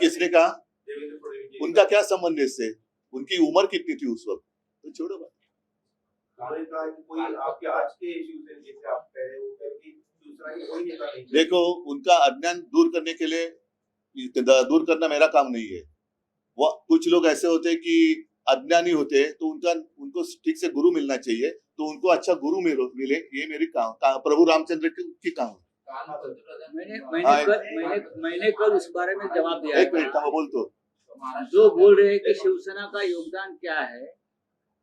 किसने कहा? उनका क्या संबंध है इससे? उनकी उम्र कितनी थी उस वक्त? तो छोड़ो बात। कहा कि कोई आपके आज के शिवसेना जैसे आप कह रहे हो कि दूसरा ही कोई नेता नहीं देखो उनका अज्ञान दूर करने के लिए दूर करना मेरा काम नहीं है। वो कुछ लोग ऐसे होते हैं कि अज्ञानी होते हैं तो उनका उनको ठीक से गुरु मिलना चाहिए तो उनको अच्छा गुरु मिले ये मेरी काम का, प्रभु रामचंद्र की, की काम है मैंने हाँ, मैंने कल मैंने मैंने कल उस बारे में जवाब दिया एक मिनट हाँ, बोल तो। जो बोल रहे हैं कि शिवसेना का योगदान क्या है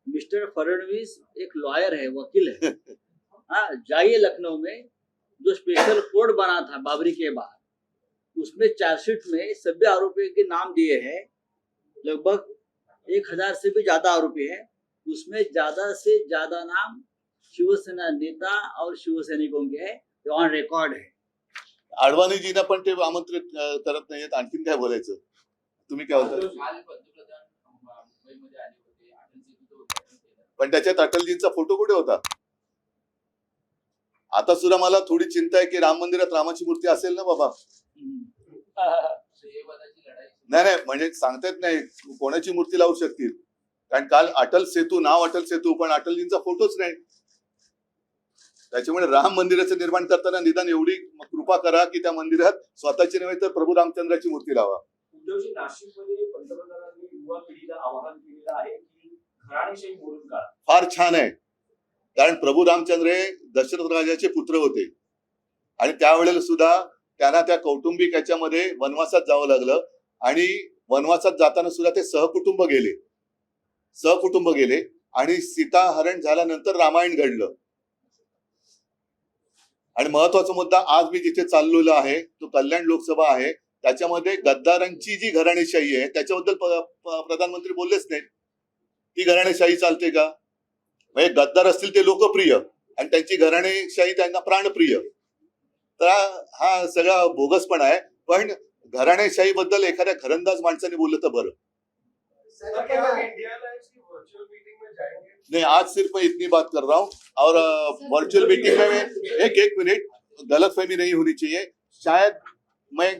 मिस्टर फडणवीस एक लॉयर है वकील है। हाँ जाइए लखनऊ में जो स्पेशल कोर्ट बना था बाबरी के बाद उसमें चार्जशीट में सभी आरोपियों के नाम दिए हैं। लगभग एक हज़ार से भी ज़्यादा आरोपी है। उसमें ज़्यादा से ज़्यादा नाम शिवसेना नेता और शिवसैनिकों के है। ऑन रिकॉर्ड है अडवाणीजींना पण ते आमंत्रित करत नाहीयेत. आणखीन काय बोलायचं? तुम्ही काय होते? पण त्याच्यात अटलजींचा फोटो कुठे होता? आता सुद्धा मला थोडी चिंता आहे की राम मंदिरात रामाची मूर्ती असेल ना बाबा? नाही नाही म्हणजे सांगता येत नाही. कोणाची मूर्ती लावू शकतील? कारण काल अटल सेतू नाव अटल सेतू पण अटलजींचा फोटोच नाही. त्याच्यामुळे राम मंदिराचं निर्माण करताना निदान एवढी कृपा करा की त्या मंदिरात स्वतःची नव्हे तर प्रभू रामचंद्राची मूर्ती लावा. उद्धवजी नाशिकमध्ये पंतप्रधानांनी युवा पिढीला आवाहन केलेलं आहे की घराणेशाही मोडून काढा. फार छान आहे. कारण प्रभू रामचंद्र हे दशरथ राजाचे पुत्र होते. आणि त्यावेळेला सुद्धा त्यांना त्या कौटुंबिक याच्यामध्ये वनवासात जावं लागलं. आणि वनवासात जाताना सुद्धा ते सहकुटुंब गेले. सहकुटुंब गेले. आणि सीता हरण झाल्यानंतर रामायण घडलं. आणि महत्त्वाचा मुद्दा आज मी जिथे चाललेलो आहे तो कल्याण लोकसभा आहे. त्याच्यामध्ये गद्दारांची जी घराणेशाही आहे त्याच्याबद्दल प्रधानमंत्री बोललेच नाही ती घराणेशाही चालते का? म्हणजे गद्दार असतील ते लोकप्रिय आणि त्यांची घराणेशाही त्यांना प्राणप्रिय. तर हा- हा सगळा बोगसपणा आहे. पण घराणेशाही बद्दल एखाद्या घरंदाज माणसाने बोललं तर बरं. नहीं आज सिर्फ़ मैं इतनी बात कर रहा हूँ। और वर्चुअल मीटिंग में मैं एक एक मिनट गलत फहमी नहीं होनी चाहिए। शायद मैं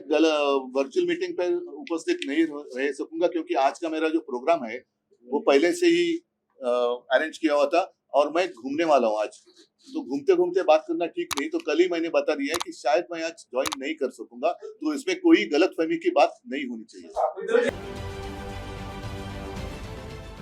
वर्चुअल मीटिंग पे उपस्थित नहीं रह रह सकूँगा क्योंकि आज का मेरा जो प्रोग्राम है वो पहले से ही अरेंज किया हुआ था और मैं घूमने वाला हूँ आज। तो घूमते घूमते बात करना ठीक नहीं तो कल ही मैंने बता दिया है कि शायद मैं आज ज्वाइन नहीं कर सकूँगा तो इसमें कोई गलत फहमी की बात नहीं होनी चाहिए।